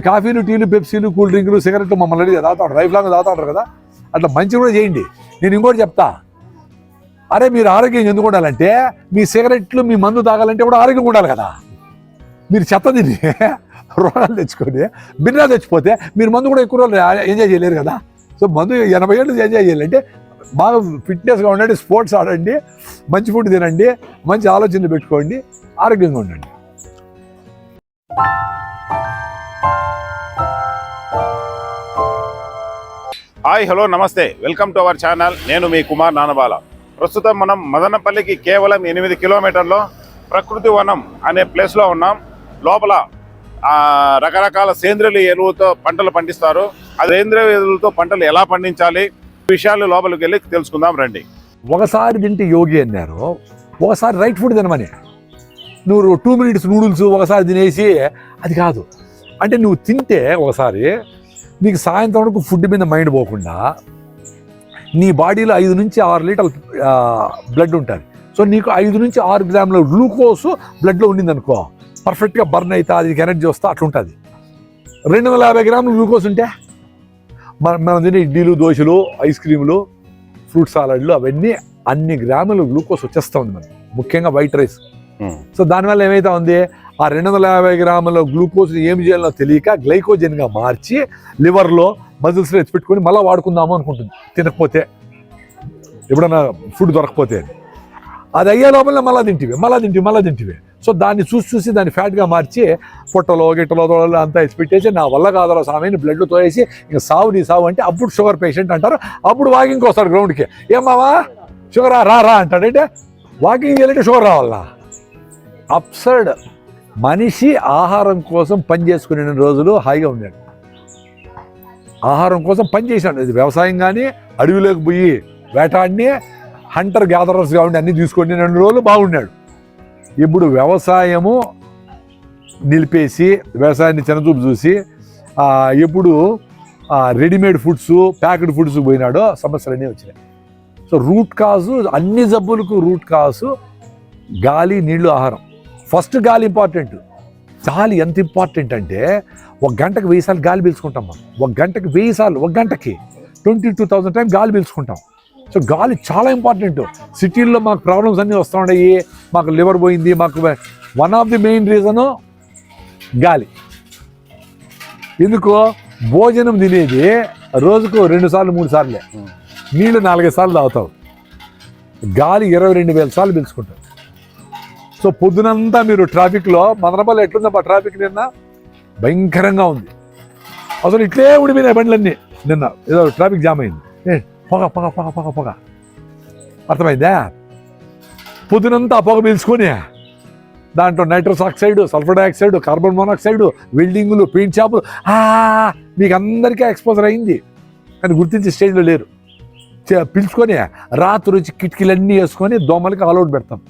కాఫీలు టీలు పెప్సీలు కూల్ డ్రింకులు సిగరెట్లు మమ్మల్ని అడిగి తాగుతాడు లైఫ్ లాంగ్ తాగుతా ఉంటారు కదా. అట్లా మంచి కూడా చేయండి. నేను ఇంకోటి చెప్తా. అరే మీరు ఆరోగ్యం ఎందుకు ఉండాలంటే మీ సిగరెట్లు మీ మందు తాగాలంటే కూడా ఆరోగ్యం ఉండాలి కదా. మీరు చెత్త తిని రోగాలు తెచ్చుకొని బిన్నా తెచ్చిపోతే మీరు మందు కూడా ఎక్కువ రోజులు ఎంజాయ్ చేయలేరు కదా. సో మందు ఎనభై ఏళ్ళు ఎంజాయ్ చేయాలంటే బాగా ఫిట్నెస్గా ఉండండి స్పోర్ట్స్ ఆడండి మంచి ఫుడ్ తినండి మంచి ఆలోచనలు పెట్టుకోండి ఆరోగ్యంగా ఉండండి. హాయ్ హలో నమస్తే. Welcome to our channel. నేను మీ కుమార్ నానబాల. ప్రస్తుతం మనం మదనపల్లికి కేవలం ఎనిమిది కిలోమీటర్లో ప్రకృతి వనం అనే ప్లేస్లో ఉన్నాం. లోపల రకరకాల సేంద్రియ ఎరువులతో పంటలు పండిస్తారు. ఆ సేంద్రియ ఎరువులతో పంటలు ఎలా పండించాలి? విషయాలు లోపలికి వెళ్ళి తెలుసుకుందాం రండి. ఒకసారి తింటే యోగి అన్నారు. ఒకసారి రైట్ ఫుడ్ తినమని. నువ్వు టూ మినిట్స్ నూడిల్స్ ఒకసారి తినేసి అది కాదు. అంటే నువ్వు తింటే ఒకసారి నీకు సాయంత్రం వరకు ఫుడ్ మీద మైండ్ పోకుండా నీ బాడీలో ఐదు నుంచి ఆరు లీటర్ల బ్లడ్ ఉంటుంది. సో నీకు ఐదు నుంచి ఆరు గ్రాముల గ్లూకోజ్ బ్లడ్లో ఉండింది అనుకో పర్ఫెక్ట్గా బర్న్ అవుతా అది ఎనర్జీ వస్తా అట్లా ఉంటుంది రెండు వందల యాభై గ్రాములు గ్లూకోజ్ ఉంటే మన మనం తినే ఇడ్లీలు దోశలు ఐస్ క్రీములు ఫ్రూట్ సాలడ్లు అవన్నీ అన్ని గ్రాములు గ్లూకోజ్ వచ్చేస్తూ ఉంది మనకి. ముఖ్యంగా వైట్ రైస్. సో దానివల్ల ఏమైతే ఉంది? ఆ రెండు వందల యాభై గ్రాముల గ్లూకోజ్ ఏం చేయాలో తెలియక గ్లైకోజన్గా మార్చి లివర్లో మజిల్స్లో ఎత్తిపెట్టుకొని మళ్ళీ వాడుకుందాము అనుకుంటుంది. తినకపోతే. ఎప్పుడన్నా ఫుడ్ దొరకపోతే అది అయ్యే లోపల మళ్ళీ తింటివి మళ్ళీ తింటివి మళ్ళీ తింటివి. సో దాన్ని చూసి చూసి దాన్ని ఫ్యాట్గా మార్చి పొట్టలో గిట్టలో తోడలో అంతా ఎత్తి పెట్టేసి నా వల్ల కాదరా సామీని బ్లడ్లో తోయేసి ఇంకా సావు నీ సావు అంటే అప్పుడు షుగర్ పేషెంట్ అంటారు. అప్పుడు వాకింగ్కి వస్తాడు గ్రౌండ్కి. ఏమావా షుగర్? రా రా అంటాడంటే వాకింగ్ చేయాలంటే షుగర్ రావాలా? అప్సర్డ్. మనిషి ఆహారం కోసం పని చేసుకునే రోజులు హాయిగా ఉన్నాడు ఆహారం కోసం పని చేశాడు ఇది వ్యవసాయం కానీ అడవిలోకి పోయి వేటాడిని హంటర్ గ్యాదరర్స్గా ఉండి అన్ని తీసుకొని రెండు రోజులు బాగున్నాడు ఇప్పుడు వ్యవసాయము నిలిపేసి వ్యవసాయాన్ని చిన్నచూపు చూసి ఎప్పుడు రెడీమేడ్ ఫుడ్స్ ప్యాకెడ్ ఫుడ్స్ పోయినాడో సమస్యలు అన్నీ వచ్చినాయి. సో రూట్ కాజు అన్ని జబ్బులకు రూట్ కాజు గాలి నీళ్ళు ఆహారం. ఫస్ట్ గాలి ఇంపార్టెంట్. గాలి ఎంత ఇంపార్టెంట్ అంటే ఒక గంటకు వెయ్యి సార్లు గాలి పీల్చుకుంటాం మనం. ఒక గంటకి వెయ్యి సార్లు ఒక గంటకి ట్వంటీ టూ థౌసండ్ టైం గాలి పీల్చుకుంటాం. సో గాలి చాలా ఇంపార్టెంట్. సిటీల్లో మాకు ప్రాబ్లమ్స్ అన్నీ వస్తూ ఉన్నాయి మాకు లివర్ పోయింది మాకు one of the main reason గాలి. ఎందుకో భోజనం తినేది రోజుకు రెండు సార్లు మూడు సార్లే. నీళ్ళు నాలుగైదు సార్లు తాగుతావు. గాలి ఇరవై రెండు వేల సార్లు పీల్చుకుంటావు. సో పొద్దునంతా మీరు ట్రాఫిక్లో మదనపల్లి ఎట్లుందబ్బా ట్రాఫిక్ నిన్న? భయంకరంగా ఉంది. అసలు ఇట్లే ఉండిపోయినాయి బండ్లన్నీ నిన్న. ఏదో ట్రాఫిక్ జామ్ అయింది. ఏ పొగ పొగ పొగ పొగ పొగ. అర్థమైందా? పొద్దునంతా ఆ పొగ పీల్చుకొని దాంట్లో nitrous oxide sulphur dioxide carbon monoxide వెల్డింగులు paint షాపులు మీకు అందరికీ ఎక్స్పోజర్ అయింది. కానీ గుర్తించే స్టేజ్లో లేరు. చే- పిలుచుకొని రాత్రి వచ్చి కిటికీలన్నీ వేసుకొని దోమలకి ఆల్అౌట్ పెడతాం.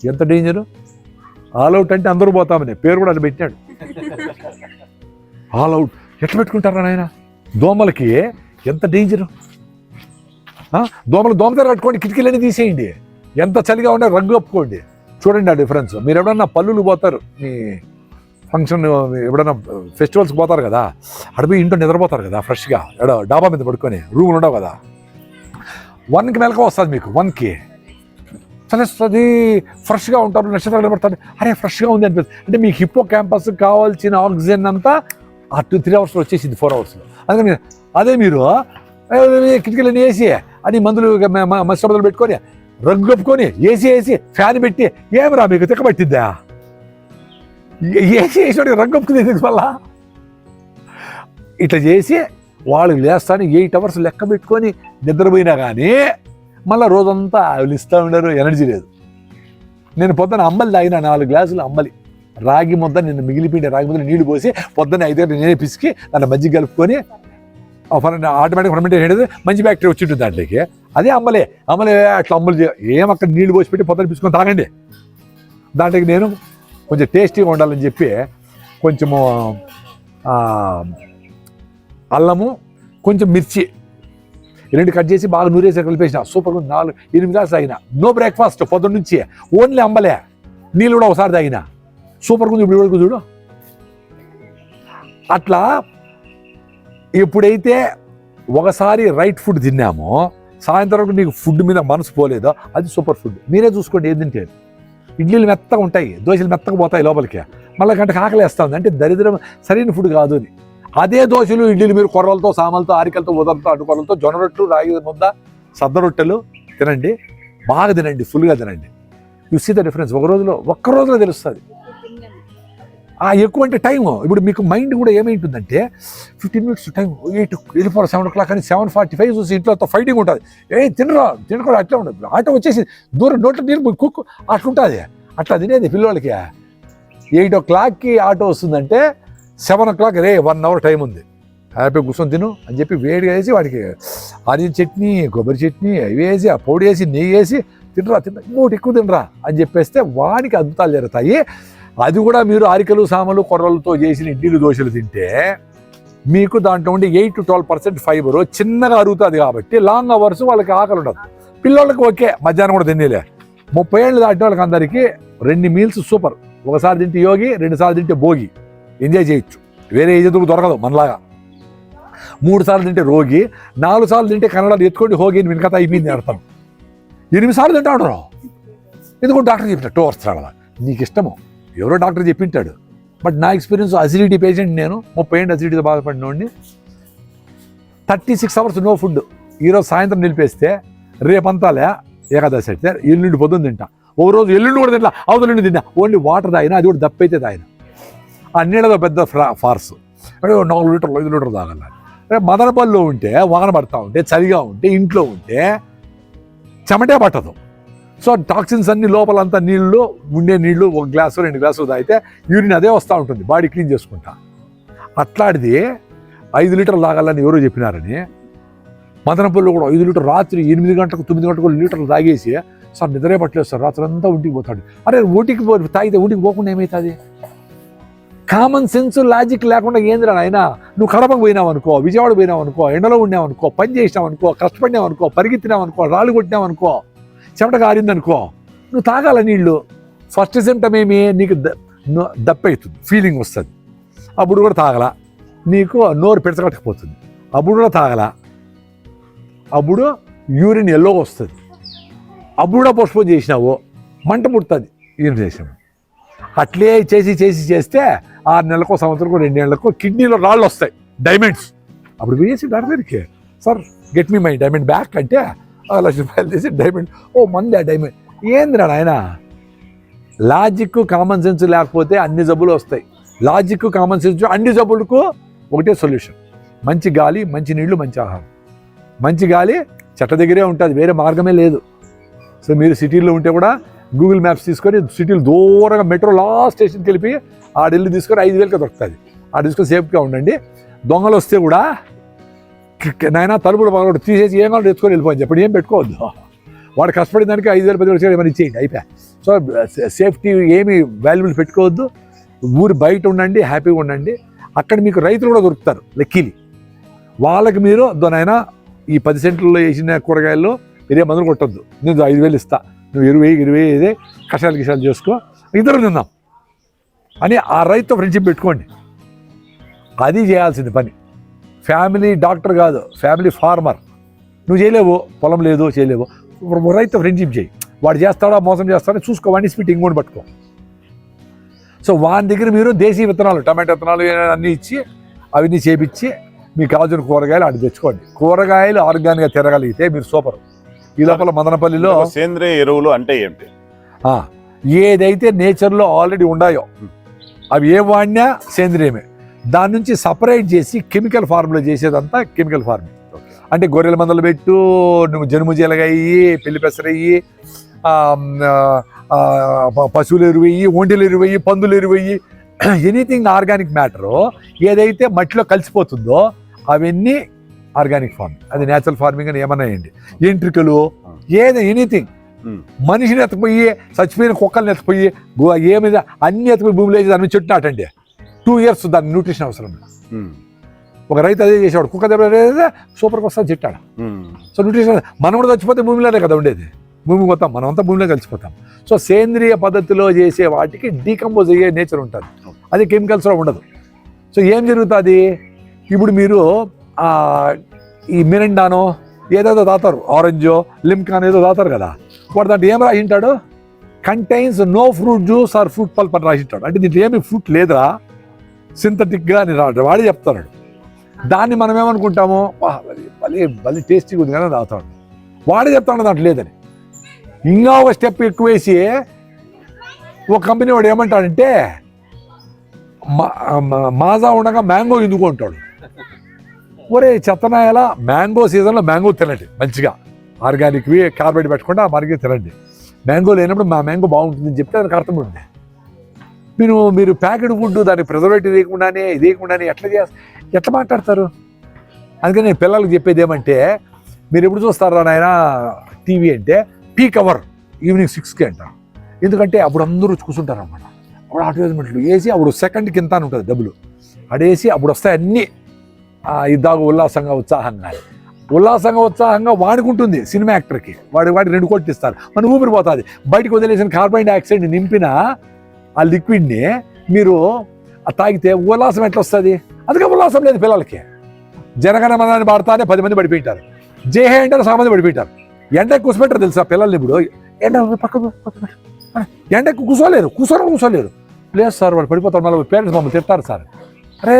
ఎంత డేంజరు అవుట్ అంటే అందరూ పోతామని. పేరు కూడా అది పెట్టాడు అవుట్ ఎట్లా పెట్టుకుంటారా నాయన? దోమలకి ఎంత డేంజరు దోమలు దోమ కట్టుకోండి కిటికీలన్నీ తీసేయండి. ఎంత చలిగా ఉండే రంగు కప్పుకోండి చూడండి ఆ డిఫరెన్స్ మీరు ఎవడన్నా పల్లులు పోతారు మీ ఫంక్షన్ ఎవడన్నా ఫెస్టివల్స్కి పోతారు కదా అడిపోయి ఇంట్లో నిద్రపోతారు కదా ఫ్రెష్గా ఎడ డాబా మీద పడుకొని రూములు ఉండవు కదా. వన్కి మెలకు వస్తుంది మీకు వన్కి చలేస్తుంది ఫ్రెష్గా ఉంటారు నక్షత్రాలు కనబడతారు. అరే ఫ్రెష్గా ఉంది అనిపిస్తుంది. అంటే మీకు హిప్పో క్యాంపస్ కావాల్సిన ఆక్సిజన్ అంతా ఆ టూ త్రీ అవర్స్లో వచ్చేసింది ఫోర్ అవర్స్లో. అందుకని అదే మీరు కిటికీలన్నీ వేసి అని మందులు మస్తలు పెట్టుకొని రగ్గు కప్పుకొని ఏసీ వేసి ఫ్యాన్ పెట్టి ఏమరా మీకు తిక్కబట్టిద్దా? ఏసీ వేసి రగ్గు కప్పుకుంది వల్ల ఇట్లా చేసి వాళ్ళు లేస్తాను ఎయిట్ అవర్స్ లెక్క పెట్టుకొని నిద్రపోయినా కానీ మళ్ళీ రోజంతా వాళ్ళు ఇస్తూ ఉండరు ఎనర్జీ లేదు. నేను పొద్దున అమ్మలి తాగిన నాలుగు గ్లాసులు అమ్మలి రాగి ముద్ద నేను మిగిలిపోయిన రాగి ముద్ద నీళ్ళు పోసి పొద్దున్న ఐదు నేనే పిసికి దాన్ని మజ్జిగ కలుపుకొని ఆటోమేటిక్ ఫర్మెంటేషన్ అనేది మంచి బ్యాక్టీరియా వచ్చింటుంది దాంట్లోకి. అదే అమ్మలే అమ్మలే అట్లా అమ్మలు ఏం అక్కడ నీళ్ళు పోసి పెట్టి పొద్దున పిసుకొని తాగండి. దాంట్లోకి నేను కొంచెం టేస్టీగా ఉండాలని చెప్పి కొంచెము అల్లము కొంచెం మిర్చి రెండు కట్ చేసి బాగా నూరేసి కలిపేసిన. సూపర్ ఉంది. నాలుగు ఎనిమిది గ్లాసులు తాగిన. నో బ్రేక్ఫాస్ట్ పొద్దున్న నుంచి ఓన్లీ అంబలే. నీళ్ళు కూడా ఒకసారి తాగిన. సూపర్ ఉంది. ఇప్పుడు వరకు చూడు. అట్లా ఎప్పుడైతే ఒకసారి రైట్ ఫుడ్ తిన్నామో సాయంత్రం వరకు నీకు ఫుడ్ మీద మనసు పోలేదో అది సూపర్ ఫుడ్ మీరే చూసుకోండి ఏది తింటే. ఇడ్లీలు మెత్తగా ఉంటాయి. దోశలు మెత్తగా పోతాయి లోపలికి. మళ్ళీ గంటకు ఆకలి వేస్తుంది అంటే దరిద్రం సరైన ఫుడ్ కాదు అని అదే దోశలు ఇడ్లీలు మీరు కొర్రలతో సామలతో ఆరికలతో ఉదలతో అడ్డుకొరలతో జొన్న రొట్టెలు రాగి ముద్ద సద్ద రొట్టెలు తినండి బాగా తినండి ఫుల్గా తినండి. యు సీ ద డిఫరెన్స్ ఒక రోజులో ఒక్క రోజులో తెలుస్తుంది. ఆ ఎక్కువ అంటే టైం ఇప్పుడు మీకు మైండ్ కూడా ఏమైంటుందంటే ఫిఫ్టీన్ మినిట్స్ టైం ఎయిట్ వెళ్ళిపోవాలి సెవెన్ ఓ క్లాక్ అని సెవెన్ ఫార్టీ ఫైవ్ చూసి ఇంట్లో ఫైటింగ్ ఉంటుంది. ఏ తినరా తినకూడదు అట్లా ఉండదు ఆటో వచ్చేసి దూరం నోట్లో నీరు కుక్ అట్లా ఉంటుంది అట్లా తినేది పిల్లలకి ఎయిట్ ఓ క్లాక్కి ఆటో వస్తుందంటే సెవెన్ ఓ క్లాక్ రే వన్ అవర్ టైం ఉంది. హ్యాపీ కూర్చొని తిను అని చెప్పి వేడిగా వేసి వాడికి ఆనియన్ చట్నీ కొబ్బరి చట్నీ అవి వేసి ఆ పొడి వేసి నెయ్యి వేసి తినరా తినరా ఇంకోటి ఎక్కువ తినరా అని చెప్పేస్తే వాడికి అద్భుతాలు జరుగుతాయి. అది కూడా మీరు అరికలు సామలు కొర్రలతో చేసిన ఇడ్లీలు దోశలు తింటే మీకు దాంట్లో ఉండి eight to twelve percent fibre చిన్నగా అరుగుతుంది కాబట్టి లాంగ్ అవర్స్ వాళ్ళకి ఆకలి ఉండదు. పిల్లలకి ఓకే మధ్యాహ్నం కూడా తినేలే. ముప్పై ఏళ్ళు దాటిన వాళ్ళకి అందరికీ రెండు మీల్స్ సూపర్ ఒకసారి తింటే యోగి రెండుసార్లు తింటే భోగి. ఎంజాయ్ చేయొచ్చు. వేరే ఏజెంతుకు దొరకదు మనలాగా. మూడు సార్లు తింటే రోగి నాలుగు సార్లు తింటే కన్నడ ఎత్తుకోండి హోగి అని వెనకత అయిపోయింది అర్థం. ఎనిమిది సార్లు తింటా ఉండరు ఎందుకు డాక్టర్ చెప్పిన టూ అవర్స్ రావాల నీకు ఇష్టము. ఎవరో డాక్టర్ చెప్పింటాడు. బట్ నా ఎక్స్పీరియన్స్ అసిడిటీ పేషెంట్ నేను. ముప్పై ఏళ్ళు అసిడిటీతో బాధపడినోడిని. Thirty six hours no food. ఈరోజు సాయంత్రం నిలిపేస్తే రేపంతాలే ఏకాదశి అయితే ఎల్లుండి పొద్దున్న తింటా. ఓ రోజు ఎల్లుండి కూడా తింటా అవతల తింటా ఓన్లీ వాటర్ తాగినా అది కూడా దప్పైతే తాగినా. నీళ్ళతో పెద్ద ఫ్రా ఫార్స్. అంటే ఓ నాలుగు లీటర్లు ఐదు లీటర్లు తాగాలి రేపు మదనపల్లిలో ఉంటే వాన పడతా ఉంటే చలిగా ఉంటే ఇంట్లో ఉంటే చెమటే పట్టదు. సో టాక్సిన్స్ అన్ని లోపలంతా నీళ్ళు ఉండే నీళ్ళు ఒక గ్లాసు రెండు గ్లాసులు తాగితే యూరిన్ అదే వస్తూ ఉంటుంది బాడీ క్లీన్ చేసుకుంటా. అట్లాంటిది ఐదు లీటర్లు తాగాలని ఎవరో చెప్పినారని మదనపల్లిలో కూడా ఐదు లీటర్ రాత్రి ఎనిమిది గంటలకు తొమ్మిది గంటలకు లీటర్లు తాగేసి సార్ నిద్రే పట్టలేదు సార్ రాత్రి అంతా ఒంటికి పోతాడు. అరే ఒంటికి పో తాగితే ఒంటికి పోకుండా ఏమవుతుంది కామన్ సెన్స్ లాజిక్ లేకుండా ఏందిరా నాయన? నువ్వు కడపకు పోయినావు అనుకో విజయవాడ పోయినావు అనుకో ఎండలో ఉన్నావు అనుకో పని చేసినావు అనుకో కష్టపడినావు అనుకో పరిగెత్తినావు అనుకో రాళ్ళు కొట్టినావు అనుకో చెమట కారిందనుకో నువ్వు తాగాల నీళ్ళు ఫస్ట్ సిమ్టమ్ ఏమి? నీకు దప్పవుతుంది ఫీలింగ్ వస్తుంది. అప్పుడు కూడా తాగల. నీకు నోరు పెడతకట్టకపోతుంది అప్పుడు కూడా తాగల. అప్పుడు యూరిన్ ఎల్లో వస్తుంది. అప్పుడు కూడా పోస్ట్పోన్ చేసినావు. మంట పుడుతుంది యూరిన్ చేసినావు? అట్లే చేసి చేసి చేస్తే ఆరు నెలలకు సంవత్సరం రెండేళ్ళకు కిడ్నీలో రాళ్ళు వస్తాయి డైమండ్స్ అప్పుడు వేసి డాక్టర్ దగ్గరికి sir get me my diamond back అంటే ఆ లక్ష రూపాయలు తీసి డైమండ్ ఓ మంది ఆ డైమండ్ ఏందిరా ఆయన లాజిక్ కామన్ సెన్స్ లేకపోతే అన్ని జబ్బులు వస్తాయి. లాజిక్ కామన్ సెన్స్ అన్ని జబ్బులకు ఒకటే సొల్యూషన్ మంచి గాలి మంచి నీళ్ళు మంచి ఆహారం. మంచి గాలి చెట్ల దగ్గరే ఉంటుంది వేరే మార్గమే లేదు. సో మీరు సిటీలో ఉంటే కూడా గూగుల్ మ్యాప్స్ తీసుకొని సిటీలు దూరంగా మెట్రో లాస్ట్ స్టేషన్కి వెళ్ళి ఆడెళ్ళి తీసుకొని ఐదు వేలకి దొరుకుతుంది. ఆడ తీసుకొని సేఫ్గా ఉండండి. దొంగలు వస్తే కూడా నాయన తలుపులు పగలడు తీసేసి ఏం కావాలి తెచ్చుకొని వెళ్ళిపోయింది చెప్పండి ఏం పెట్టుకోవద్దు. వాడు కష్టపడిన దానికి ఐదు వేలు పది వేలు ఏమైనా ఇచ్చేయండి అయిపోయా. సో సేఫ్టీ ఏమి వాల్యుబుల్ పెట్టుకోవద్దు. ఊరి బయట ఉండండి హ్యాపీగా ఉండండి. అక్కడ మీకు రైతులు కూడా దొరుకుతారు లెక్కీలి. వాళ్ళకి మీరు దొనైనా ఈ పది సెంట్లలో వేసిన కూరగాయల్లో మీరే మందులు కొట్టద్దు. నేను ఐదు వేలు ఇస్తా. నువ్వు ఇరవై ఇరవై ఇదే కషాయాలు గిషాలు చేసుకో ఇద్దరు తిందాం. అని ఆ రైతు ఫ్రెండ్షిప్ పెట్టుకోండి. అది చేయాల్సింది పని. ఫ్యామిలీ డాక్టర్ కాదు ఫ్యామిలీ ఫార్మర్ నువ్వు చేయలేవు పొలం లేదు చేయలేవు. రైతు ఫ్రెండ్షిప్ చేయి. వాడు చేస్తాడా మోసం చేస్తాడా చూసుకో వాడిని స్పీట్ ఇంకోటి పట్టుకో. సో వాని దగ్గర మీరు దేశీ విత్తనాలు టమాటా విత్తనాలు అన్నీ ఇచ్చి అవన్నీ చేపించి మీకు కావాల్సిన కూరగాయలు అటు తెచ్చుకోండి. కూరగాయలు ఆర్గానిక్గా తిరగలిగితే మీరు సూపర్. ఈ లోపల మదనపల్లిలో సేంద్రియ ఎరువులు అంటే ఏంటి? ఏదైతే నేచర్లో ఆల్రెడీ ఉన్నాయో అవి ఏ వాడినా సేంద్రియమే. దాని నుంచి సపరేట్ చేసి కెమికల్ ఫార్ములా చేసేదంతా కెమికల్ ఫార్మింగ్ అంటే గొర్రెల మందలు పెట్టు నువ్వు జనుము జీలగయ్యి పెళ్ళి పెసరయ్యి పశువులు ఎరువయ్యి ఒంటెలు ఎరువయ్యి పందులు ఎరువయ్యి ఎనీథింగ్ ఆర్గానిక్ మ్యాటరు ఏదైతే మట్టిలో కలిసిపోతుందో అవన్నీ ఆర్గానిక్ ఫార్మింగ్. అది నేచురల్ ఫార్మింగ్ అని ఏమన్నా వేయండి. ఎంట్రికలు ఏది ఎనీథింగ్. మనిషిని ఎత్తపోయి చచ్చిపోయిన కుక్కల్ని ఎత్తపోయి ఏమి అన్ని ఎత్తపోయి భూమిలో వేసి దాని మీద చెట్టు నాటండి. టూ ఇయర్స్ దాని న్యూట్రిషన్ అవసరం ఒక రైతు అదే చేసేవాడు. కుక్క దెబ్బ సూపర్కి వస్తుంది చెట్టాడ సో న్యూట్రిషన్ మనం కూడా చచ్చిపోతే భూమిలోనే కదా ఉండేది. భూమి మొత్తం మనం అంతా భూమిలో కలిసిపోతాం. సో సేంద్రియ పద్ధతిలో చేసే వాటికి డీకంపోజ్ అయ్యే నేచర్ ఉంటుంది. అది కెమికల్స్లో ఉండదు. సో ఏం జరుగుతుంది? ఇప్పుడు మీరు ఈ మిరిండానో ఏదేదో తాతారు ఆరెంజో లిమ్కాన్ ఏదో తాతారు కదా. వాడు దాంట్లో ఏం రాసింటాడు contains no fruit juice or fruit pulp అని రాసింటాడు అంటే దీంట్లో ఏమి ఫ్రూట్ లేదురా. సింథటిక్గా అని రాడు వాడే చెప్తాడు దాన్ని మనం ఏమనుకుంటాము? భలే- భలే టేస్టీగా ఉంది కానీ తాగుతాడు వాడే చెప్తాడు దాంట్లో లేదని. ఇంకా ఒక స్టెప్ ఎక్కువ వేసి ఒక కంపెనీ వాడు ఏమంటాడంటే మా- మా- మాజా ఉండగా మ్యాంగో ఎందుకు అంటాడు? ఒరే చెత్తనాయలా మ్యాంగో సీజన్లో మ్యాంగో తినండి మంచిగా. ఆర్గానిక్వి కార్బైడ్ పెట్టకుండా మరిగి తినండి. మ్యాంగో లేనప్పుడు మా మ్యాంగో బాగుంటుందని చెప్తే దానికి అర్థం ఉంది మీరు మీరు ప్యాకెట్ ఫుడ్ దాన్ని ప్రిజర్వేటివ్ వేయకుండానే ఇది వేయకుండానే ఎట్లా చేస్త ఎట్లా మాట్లాడతారు? అందుకని నేను పిల్లలకు చెప్పేది ఏమంటే మీరు ఎప్పుడు చూస్తారా నాయన టీవీ అంటే పీక్ అవర్ ఈవినింగ్ సిక్స్కి అంట. ఎందుకంటే అప్పుడు అందరూ కూర్చుంటారు అనమాట అప్పుడు అడ్వర్టైజ్మెంట్లు వేసి అప్పుడు సెకండ్ కింద ఉంటుంది డబ్బులు. అడేసి అప్పుడు వస్తాయి అన్నీ. ఇద్దాకు ఉల్లాసంగా ఉత్సాహంగా. ఉల్లాసంగా ఉత్సాహంగా వాడుకుంటుంది సినిమా యాక్టర్కి. వాడి వాడి రెండు కోట్లు ఇస్తారు. మన ఊపిరి పోతుంది. బయటకు వదిలేసిన కార్బన్ డైఆక్సైడ్ నింపిన ఆ లిక్విడ్ని మీరు తాగితే ఉల్లాసం ఎట్లా వస్తుంది అందుకే ఉల్లాసం లేదు పిల్లలకి. జనగణమనాన్ని పాడతానే పది మంది పడిపోయింటారు. జేహే అంటే సగం మంది పడిపోయింటారు. ఎండకు కూర్చోబెట్టరు తెలుసా పిల్లల్ని ఇప్పుడు? ఎండ పక్క ఎండకు కూర్చోలేరు కూర్చోరు కూర్చోలేరు లేదు సార్ వాళ్ళు పడిపోతారు మళ్ళీ పేరెంట్స్ మమ్మల్ని తిడతారు సార్. అరే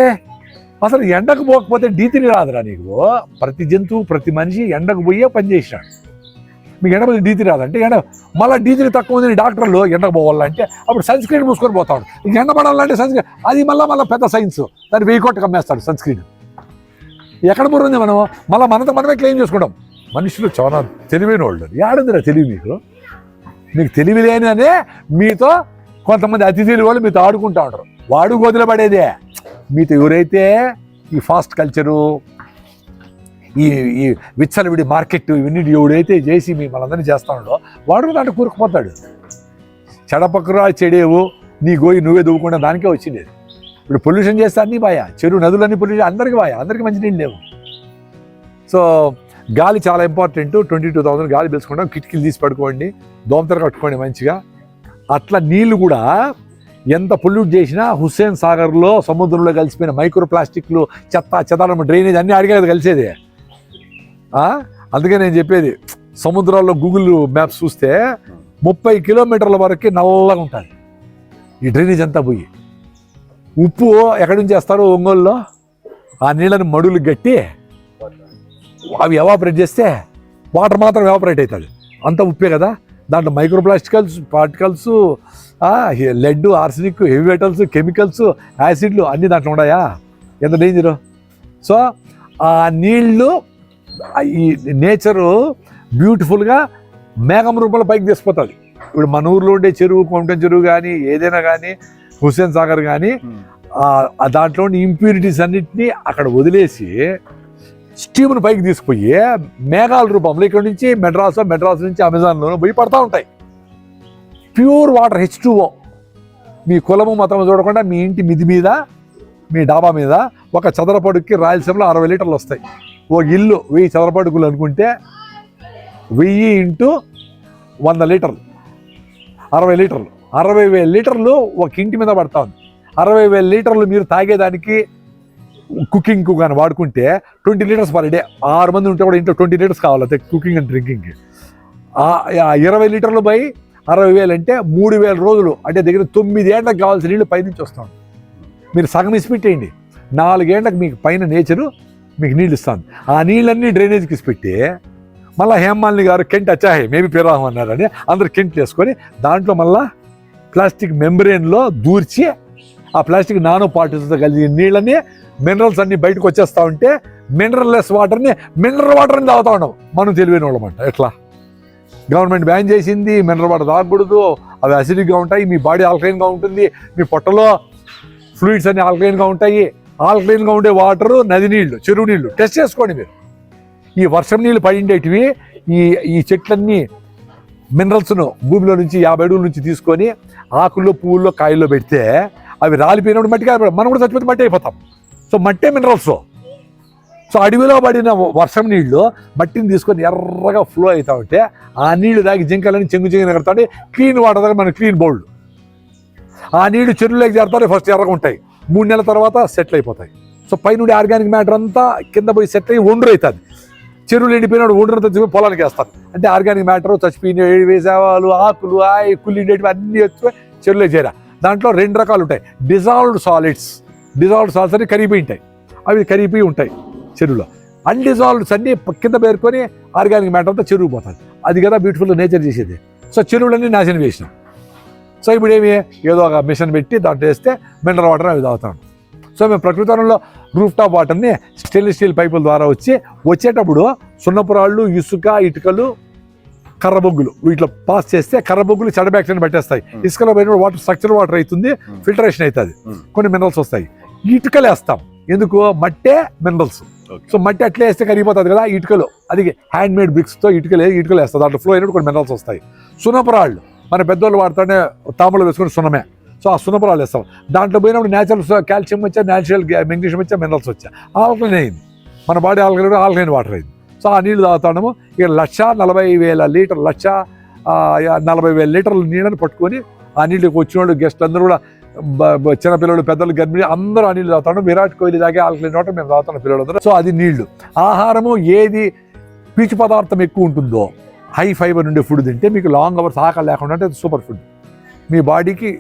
అసలు ఎండకు పోకపోతే డీతిని రాదురా నీకు. ప్రతి జంతువు ప్రతి మనిషి ఎండకు పోయే పని చేసినాడు. మీకు ఎండపోతే డీతి రాదంటే ఎండ మళ్ళీ డీతిని తక్కువ ఉందని డాక్టర్లు ఎండకు పోవాలంటే అప్పుడు సన్ స్క్రీన్ మూసుకొని పోతాడు. ఇంక ఎండ పడాలంటే సన్ స్క్రీన్ అది మళ్ళీ మళ్ళీ పెద్ద సైన్స్. దాన్ని వెయ్యి కోట్లు కమ్మేస్తాడు సన్ స్క్రీన్ ఎక్కడ బుర్రుంది మనం మళ్ళీ మనతో మనమే క్లెయిమ్ చేసుకుంటాం. మనుషులు చాలా తెలివైన వాళ్ళు. ఏడుందిరా తెలివి మీకు? మీకు తెలివి లేననే మీతో కొంతమంది అతిథులు వాళ్ళు మీతో ఆడుకుంటా ఉంటారు. వాడు గోతులు పడేదే. మీతో ఎవరైతే ఈ ఫాస్ట్ కల్చరు ఈ ఈ విచ్చలవిడి మార్కెట్ ఇవన్నీ ఎవడైతే చేసి మీ మనందరినీ చేస్తా ఉండో వాడు దాంట్లో కూరుకుపోతాడు. చెడపక్కరా చెడేవు నీ గోయి నువ్వే దువ్వకుండా దానికే వచ్చింది ఇప్పుడు పొల్యూషన్ చేస్తే అన్నీ బాయా. చెరువు నదులన్నీ పొల్యూషన్ అందరికీ బాయా. అందరికీ మంచి నీళ్ళు లేవు. సో గాలి చాలా ఇంపార్టెంట్ ట్వంటీ టూ థౌసండ్ గాలి పీల్చుకుంటాం. కిటికీలు తీసి పడుకోండి. దోమతర కట్టుకోండి మంచిగా. అట్లా నీళ్ళు కూడా ఎంత పొల్యూట్ చేసినా హుస్సేన్ సాగర్లో సముద్రంలో కలిసిపోయిన మైక్రో ప్లాస్టిక్లు చెత్త చెదారం డ్రైనేజ్ అన్నీ అడిగేది కలిసేది. అందుకే నేను చెప్పేది సముద్రాల్లో గూగుల్ మ్యాప్స్ చూస్తే ముప్పై కిలోమీటర్ల వరకు నల్లగా ఉంటుంది. ఈ డ్రైనేజ్ అంతా పోయి. ఉప్పు ఎక్కడి నుంచి వేస్తారు ఒంగోలులో? ఆ నీళ్ళని మడులు గట్టి అవి ఎవాపరేట్ చేస్తే వాటర్ మాత్రం ఎవాపరేట్ అవుతుంది. అంత ఉప్పే కదా? దాంట్లో micro plastics particles lead arsenic heavy metals chemicals యాసిడ్లు అన్నీ దాంట్లో ఉన్నాయా? ఎంత డేంజరు? సో ఆ నీళ్ళు ఆ ఈ నేచరు బ్యూటిఫుల్గా మేఘం రూపంలో పైకి తీసుకుపోతుంది. ఇప్పుడు మన ఊర్లో ఉండే చెరువు కొంటం చెరువు కానీ ఏదైనా కానీ హుస్సేన్ సాగర్ కానీ ఆ దాంట్లో ఇంప్యూరిటీస్ అన్నిటినీ అక్కడ వదిలేసి స్టీమ్ను పైకి తీసుకుపోయి మేఘాల రూపంలో ఇక్కడ నుంచి మెడ్రాస్ మెడ్రాస్ నుంచి అమెజాన్లో పోయి పడతా ఉంటాయి. ప్యూర్ వాటర్ హెచ్ మీ కులము మతము చూడకుండా మీ ఇంటి మిది మీద మీ డాబా మీద ఒక చదరపడుకి రాయలసీమలో అరవై లీటర్లు వస్తాయి. ఓ ఇల్లు వెయ్యి చదరపడుకులు అనుకుంటే వెయ్యి ఇంటూ వంద లీటర్లు. అరవై లీటర్లు. అరవై వేల లీటర్లు ఒక ఇంటి మీద పడతా ఉంది. అరవై వేల లీటర్లు మీరు తాగేదానికి కుకింగ్కు కానీ వాడుకుంటే ట్వంటీ లీటర్స్ పర్ డే. ఆరు మంది ఉంటే కూడా ఇంట్లో ట్వంటీ లీటర్స్ కావాలి కుకింగ్ అండ్ డ్రింకింగ్కి ఆ ఇరవై లీటర్లు బై అరవై వేలు అంటే మూడు వేల రోజులు. అంటే దగ్గర తొమ్మిది ఏళ్ళకి కావాల్సిన నీళ్ళు పైనుంచి వస్తాను మీరు సగం ఇసిపెట్టేయండి నాలుగేళ్ళకు మీకు పైన నేచరు మీకు నీళ్ళు ఇస్తాను. ఆ నీళ్ళన్నీ డ్రైనేజ్కి ఇసిపెట్టి మళ్ళీ హేమాలిని గారు కెంట్ అచ్చాయి మేబీ పేరాహం అన్నారని అందరు కెంట్ వేసుకొని దాంట్లో మళ్ళా ప్లాస్టిక్ మెంబ్రెయిన్లో దూర్చి ఆ ప్లాస్టిక్ నానో పార్టిల్స్తో కలిసి నీళ్ళని మినరల్స్ అన్ని బయటకు వచ్చేస్తూ ఉంటే మినరల్ లెస్ వాటర్ని మినరల్ వాటర్ని తాగుతా ఉన్నాం. మనం తెలివైన వాళ్ళమంట. ఎట్లా? గవర్నమెంట్ బ్యాన్ చేసింది మినరల్ వాటర్ తాగకూడదు అవి అసిడిక్గా ఉంటాయి మీ బాడీ ఆల్కలైన్గా ఉంటుంది మీ పొట్టలో ఫ్లూయిడ్స్ అన్ని ఆల్కలైన్గా ఉంటాయి. ఆల్కలైన్గా ఉండే వాటర్ నది నీళ్ళు చెరువు నీళ్ళు టెస్ట్ చేసుకోండి మీరు. ఈ వర్షం నీళ్ళు పడిండేటివి ఈ ఈ చెట్లన్నీ మినరల్స్ను భూమిలో నుంచి యాభై అడుగుల నుంచి తీసుకొని ఆకుల్లో పువ్వుల్లో కాయల్లో పెడితే అవి రాలిపోయినప్పుడు మట్టి కాయ మనం కూడా చచ్చిపోతే మట్టి అయిపోతాం. సో మట్టే మినరల్స్. సో అడవిలో పడిన వర్షం నీళ్ళు మట్టిని తీసుకొని ఎర్రగా ఫ్లో అవుతా ఉంటే ఆ నీళ్ళు తాగి జింకలని చెంగు చెంగు ఎగరుతాయి క్లీన్ వాటర్ దగ్గర మన క్లీన్ బౌల్డ్ ఆ నీళ్ళు చెరువులోకి చేరుతాయి ఫస్ట్ ఎర్రగా ఉంటాయి. మూడు నెలల తర్వాత సెటిల్ అయిపోతాయి. సో పైనుండి ఆర్గానిక్ మ్యాటర్ అంతా కింద పోయి సెటిల్ అయ్యి ఒండ్రు అవుతుంది. చెరువులు ఎండిపోయినాడు ఒండ్రంతా తీసుకుని పొలానికి వేస్తారు. అంటే ఆర్గానిక్ మ్యాటర్ చచ్చిపోయిన వేసేవాళ్ళు ఆకులు ఆయి కుళ్ళిండేటివి అన్నీ వచ్చి చెరువులో చేరా దాంట్లో రెండు రకాలు ఉంటాయి. డిజాల్వ్డ్ సాలిడ్స్ డిజాల్వ్డ్ సాలిడ్స్ అని కరిగిపోయి ఉంటాయి. అవి కరిగిపోయి ఉంటాయి. చెరువులో. అన్డిజాల్వ్డ్స్ అన్ని కింద పేరుకొని ఆర్గానిక్ మ్యాటర్ అంతా చెరువు పోతుంది. అది కదా బ్యూటిఫుల్ నేచర్ చేసేది. సో చెరువులన్నీ నాశనం చేసినాం. సో ఇప్పుడు ఏమి ఏదో ఒక మిషన్ పెట్టి దాంట్లో వేస్తే మినరల్ వాటర్ అవి తాగుతాం. సో మేము ప్రకృతి వనంలో రూఫ్ టాప్ వాటర్ని స్టెయిన్లెస్ స్టీల్ పైపుల ద్వారా వచ్చి వచ్చేటప్పుడు సున్నపురాళ్ళు ఇసుక ఇటుకలు కర్రబొగ్గులు వీటిలో పాస్ చేస్తే కర్రబొగ్గులు చెడ బ్యాక్టీరియా పెట్టేస్తాయి. Hmm. ఇసుకలో పోయిన వాటర్ స్ట్రక్చర్ వాటర్ అవుతుంది Hmm. ఫిల్టరేషన్ అవుతుంది. Hmm. కొన్ని మినరల్స్ వస్తాయి. ఇటుకలు వేస్తాం. ఎందుకు? మట్టే మినరల్స్ సో మట్టి అట్లే వేస్తే కరిగిపోతుంది కదా ఇటుకలు. అది హ్యాండ్ మేడ్ బ్రిక్స్తో ఇటుకలు ఇటుకలు వేస్తుంది దాంట్లో ఫ్లో అయినప్పుడు కొన్ని మినరల్స్ వస్తాయి. సున్నపురాళ్ళు. మన పెద్దోళ్ళు వాడుతుంటే తాములు వేసుకుని సున్నమే. సో ఆ సున్నపురాలు వేస్తాం. దాంట్లో పోయినప్పుడు న్యాచురల్ కాల్షియం వచ్చా న్యాచురల్ మెగ్నీషియం వచ్చా మినరల్స్ వచ్చా. ఆల్కలైన్ అయింది. మన బాడీ ఆల్కలైన్ ఆల్కలైన్ వాటర్ అయింది. సో ఆ నీళ్ళు తాగుతాము ఇక లక్ష నలభై వేల లీటర్ లక్ష నలభై వేల లీటర్ల నీళ్ళని పట్టుకొని ఆ నీళ్ళకి వచ్చిన వాళ్ళు గెస్ట్ అందరూ కూడా చిన్నపిల్లలు పెద్దలు గర్భిణి అందరూ ఆ నీళ్ళు తాగుతాడు విరాట్ కోహ్లీ తాగే ఆల్కలైన్ వాటర్ మేము తాగుతాం పిల్లలందరూ సో అది నీళ్ళు ఆహారము ఏది పీచు పదార్థం ఎక్కువ ఉంటుందో హై ఫైబర్ ఉండే ఫుడ్ తింటే మీకు లాంగ్ అవర్స్ ఆకలి లేకుండా అంటే సూపర్ ఫుడ్. మీ బాడీకి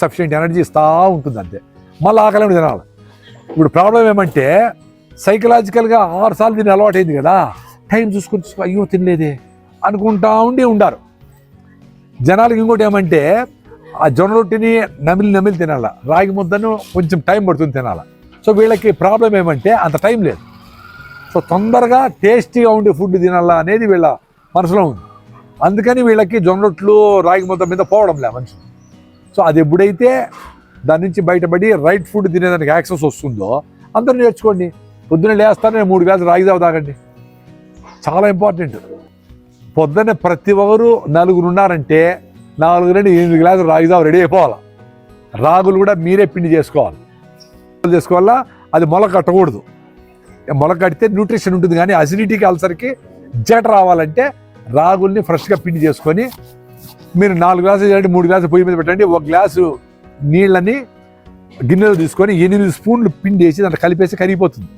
సఫిషియంట్ ఎనర్జీ ఇస్తూ ఉంటుంది అంతే. మళ్ళీ ఆకలి ఉండి తినాలి. ఇప్పుడు ప్రాబ్లం ఏమంటే సైకలాజికల్గా ఆరు సార్లు దీన్ని అలవాటైంది కదా టైం చూసుకొని చూసుకో అయ్యో తినలేదే అనుకుంటా ఉండి ఉండారు. జనాలకి ఇంకోటి ఏమంటే ఆ జొన్న రొట్టిని నమిలి నమిలి తినాల? రాగి ముద్దను కొంచెం టైం పడుతుంది తినాల? సో వీళ్ళకి ప్రాబ్లం ఏమంటే అంత టైం లేదు. సో తొందరగా టేస్టీగా ఉండే ఫుడ్ తినాలా అనేది వీళ్ళ మనసులో ఉంది. అందుకని వీళ్ళకి జొన్న రొట్లు రాగి ముద్ద మీద పోవడం లే మనుషులు సో అది ఎప్పుడైతే దాని నుంచి బయటపడి రైట్ ఫుడ్ తినేదానికి యాక్సెస్ వస్తుందో అందరూ నేర్చుకోండి. పొద్దున లేస్తానే మూడు గ్లాసులు రాగి జావ తాగండి. చాలా ఇంపార్టెంట్ పొద్దున్నే ప్రతి ఒక్కరు నలుగురు ఉన్నారంటే నాలుగు రెండు ఎనిమిది గ్లాసులు రాగి జావ రెడీ అయిపోవాలి? రాగులు కూడా మీరే పిండి చేసుకోవాలి. చేసుకోవాలా? అది మొల కట్టకూడదు. మొల కడితే న్యూట్రిషన్ ఉంటుంది కానీ అసిడిటీకి అల్సర్కి జట రావాలంటే రాగుల్ని ఫ్రెష్గా పిండి చేసుకొని మీరు నాలుగు గ్లాసులు చేయండి మూడు గ్లాసులు పొయ్యి మీద పెట్టండి ఒక గ్లాసు నీళ్ళని గిన్నెలో తీసుకొని ఎనిమిది స్పూన్లు పిండి వేసి దాంట్లో కలిపేసి కరిగిపోతుంది.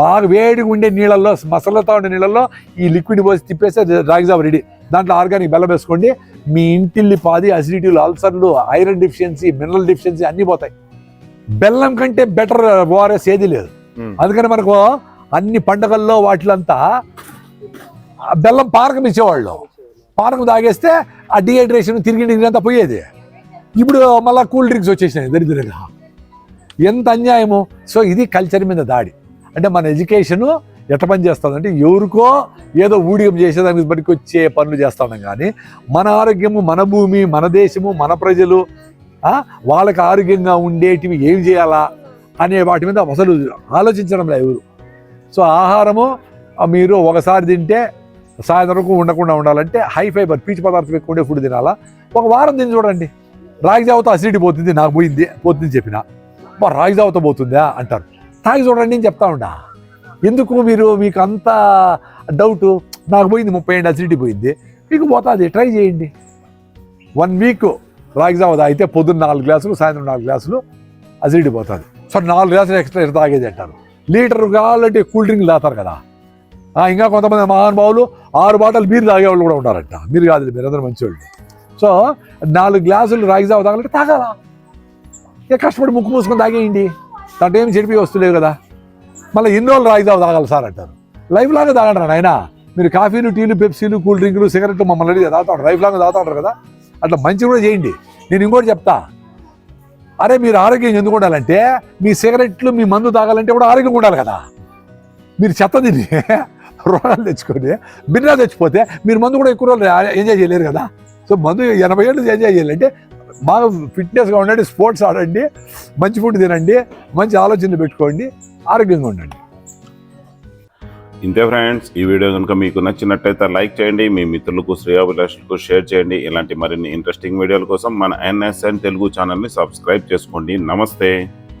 బాగా వేడిగా ఉండే నీళ్ళల్లో మసాలాతో ఉండే నీళ్ళల్లో ఈ లిక్విడ్ పోసి తిప్పేస్తే రాగిజావ రెడీ. దాంట్లో ఆర్గానిక్ బెల్లం వేసుకోండి మీ ఇంటిల్లి పాది అసిడిటీలు అల్సర్లు ఐరన్ డెఫిషియన్సీ మినరల్ డెఫిషియన్సీ అన్నీ పోతాయి. బెల్లం కంటే బెటర్ ఓఆర్ఎస్ ఏది లేదు. అందుకని మనకు అన్ని పండగల్లో వాటిలంతా బెల్లం పానకం ఇచ్చేవాళ్ళు. పానకం తాగేస్తే ఆ డిహైడ్రేషన్ తిరిగి తిరిగి అంతా పోయేది. ఇప్పుడు మళ్ళీ కూల్ డ్రింక్స్ వచ్చేసినాయి దరిద్రంగా. ఎంత అన్యాయము. సో ఇది కల్చర్ మీద దాడి. అంటే మన ఎడ్యుకేషను ఎట్ట పని చేస్తుందంటే ఎవరికో ఏదో ఊడిగం చేసేదానికి బరికి వచ్చే పనులు చేస్తాం కానీ మన ఆరోగ్యము మన భూమి మన దేశము మన ప్రజలు వాళ్ళకి ఆరోగ్యంగా ఉండేటివి ఏం చేయాలా అనే వాటి మీద అసలు ఆలోచించడం లేదు ఎవరు. సో ఆహారము మీరు ఒకసారి తింటే సాయంత్రం వరకు ఉండకుండా ఉండాలంటే హై ఫైబర్ పీచు పదార్థం ఎక్కువ ఉండే ఫుడ్ తినాలా? ఒక వారం తిని చూడండి. రాగి జావతో అసిడిటీ పోతుంది నాకు పోయింది పోతుంది చెప్పిన. రాగి జావతో పోతుందా? అంటారు. తాగి చూడండి నేను చెప్తా ఉండా ఎందుకు మీరు మీకు అంత డౌట్ నాకు పోయింది ముప్పై ఏడు అసిడిటీ పోయింది. మీకు పోతుంది ట్రై చేయండి. వన్ వీక్ రాగి జావ తాగితే పొద్దున్న నాలుగు గ్లాసులు సాయంత్రం నాలుగు గ్లాసులు అసిడిటీ పోతుంది. సో నాలుగు గ్లాసులు ఎక్స్ట్రా తాగేది అంటారు. లీటర్ కావాలంటే కూల్ డ్రింక్ తాగుతారు కదా. ఇంకా కొంతమంది మహానుభావులు ఆరు బాటలు బీరు తాగేవాళ్ళు కూడా ఉంటారంట మీరు కాదు మీరందరూ మంచివాళ్ళు సో నాలుగు గ్లాసులు రాగిజావ తాగాలంటే తాగాలా. ఇక కష్టపడి ముక్కు మూసుకొని తాగేయండి. దాంట్లో ఏమి చెడిపి వస్తులేవు కదా. మళ్ళీ ఎన్ని రోజులు రాయిదావు తాగాలి సార్ అంటారు. లైఫ్ లాగా తాగండి ఆయన మీరు కాఫీలు టీలు పెప్సీలు కూల్ డ్రింకులు సిగరెట్లు మమ్మల్ని అడిగి తాగుతాడు లైఫ్ లాగా తాగుతాడు కదా. అట్లా మంచి కూడా చేయండి. నేను ఇంకోటి చెప్తా. అరే మీరు ఆరోగ్యం ఎందుకు ఉండాలంటే మీ సిగరెట్లు మీ మందు తాగాలంటే కూడా ఆరోగ్యంగా ఉండాలి కదా. మీరు చెత్త తిని రోగాలు తెచ్చుకొని బిర్రా తెచ్చిపోతే మీరు మందు కూడా ఎక్కువ రోజులు ఎంజాయ్ చేయలేరు కదా. సో మందు ఎనభై ఏళ్ళు ఎంజాయ్ చేయాలంటే బాగా ఫిట్నెస్గా ఉండండి స్పోర్ట్స్ ఆడండి మంచి ఫుడ్ తినండి మంచి ఆలోచనలు పెట్టుకోండి. ఆరోగ్యంగా ఉండండి. ఇంతే ఫ్రెండ్స్ ఈ వీడియో కనుక మీకు నచ్చినట్టయితే లైక్ చేయండి మీ మిత్రులకు శ్రేయాభిలాషులకు షేర్ చేయండి. ఇలాంటి మరిన్ని ఇంట్రెస్టింగ్ వీడియోల కోసం మన ఎన్ఎస్ఎన్ తెలుగు ఛానల్ని సబ్స్క్రైబ్ చేసుకోండి. నమస్తే.